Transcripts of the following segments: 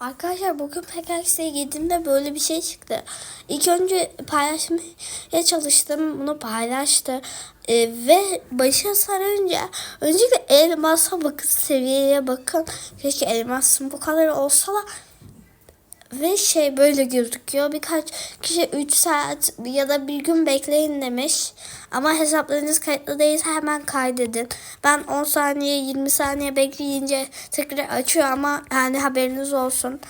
Arkadaşlar bugün PKX'ye girdiğimde böyle bir şey çıktı. İlk önce paylaşmaya çalıştım. Bunu paylaştı. Ee, ve başa sarınca öncelikle elmasa bakın seviyeye bakın. Keşke elmasın bu kadar olsa ve şey böyle gözüküyor. Birkaç kişi 3 saat ya da bir gün bekleyin demiş. Ama hesaplarınız kayıtlı değilse hemen kaydedin. Ben 10 saniye 20 saniye bekleyince tekrar açıyor ama yani haberiniz olsun.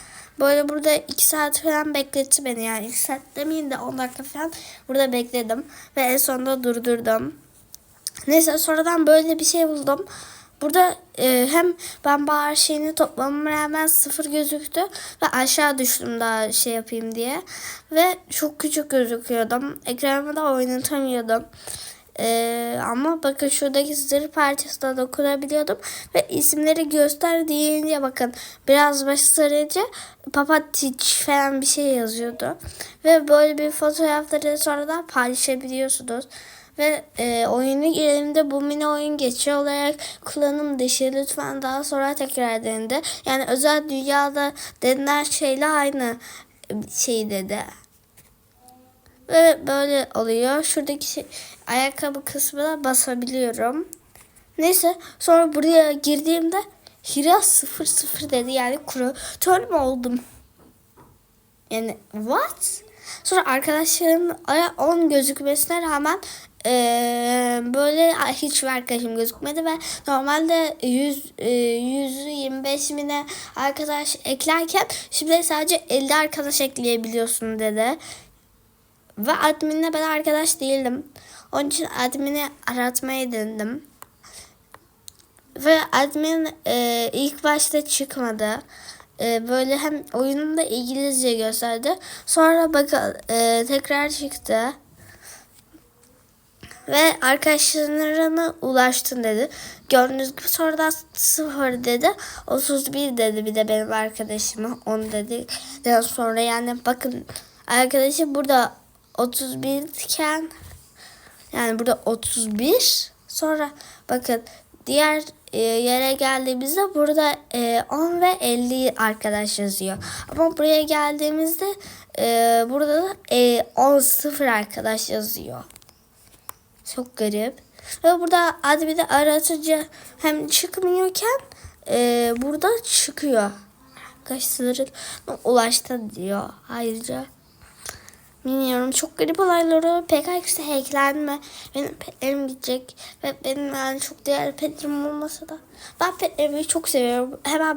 Böyle burada 2 saat falan bekletti beni yani 2 saat demeyeyim de 10 dakika falan burada bekledim. Ve en sonunda durdurdum. Neyse sonradan böyle bir şey buldum. Burada e, hem ben bahar şeyini toplamama rağmen sıfır gözüktü ve aşağı düştüm daha şey yapayım diye. Ve çok küçük gözüküyordum. Ekranımı da oynatamıyordum. E, ama bakın şuradaki zırh parçasına dokunabiliyordum. Ve isimleri göster deyince bakın biraz başı sarınca Papatic falan bir şey yazıyordu. Ve böyle bir fotoğrafları sonradan paylaşabiliyorsunuz. Ve e, oyunu girelimde bu mini oyun geçiyor olarak kullanım dışı lütfen daha sonra tekrar denedi. Yani özel dünyada denilen şeyle aynı şey dedi. Ve böyle oluyor. Şuradaki şey, ayakkabı kısmına basabiliyorum. Neyse sonra buraya girdiğimde Hira 00 dedi yani kuratör mü oldum? Yani what? Sonra arkadaşlarımın aya 10 gözükmesine rağmen ee, böyle hiç arkadaşım gözükmedi ve normalde 100 e, 125 bine arkadaş eklerken şimdi sadece 50 arkadaş ekleyebiliyorsun dedi. Ve adminle ben arkadaş değildim. Onun için admini aratmayı denedim. Ve admin e, ilk başta çıkmadı. E, böyle hem oyununda İngilizce gösterdi. Sonra bakın e, tekrar çıktı. Ve arkadaşlarına ulaştın dedi. Gördüğünüz gibi sonradan sıfır dedi. 31 dedi bir de benim arkadaşıma 10 dedi. Daha sonra yani bakın arkadaşı burada 31 iken yani burada 31 sonra bakın diğer e, yere geldiğimizde burada e, 10 ve 50 arkadaş yazıyor. Ama buraya geldiğimizde e, burada da e, 10 0 arkadaş yazıyor. Çok garip. Ve burada admini aratınca hem çıkmıyorken e, burada çıkıyor. Arkadaşların ulaştı diyor ayrıca. Bilmiyorum çok garip olayları PKX'de hacklenme. Benim petlerim gidecek ve benim yani çok değerli petlerim olmasa da ben petlerimi çok seviyorum. Hemen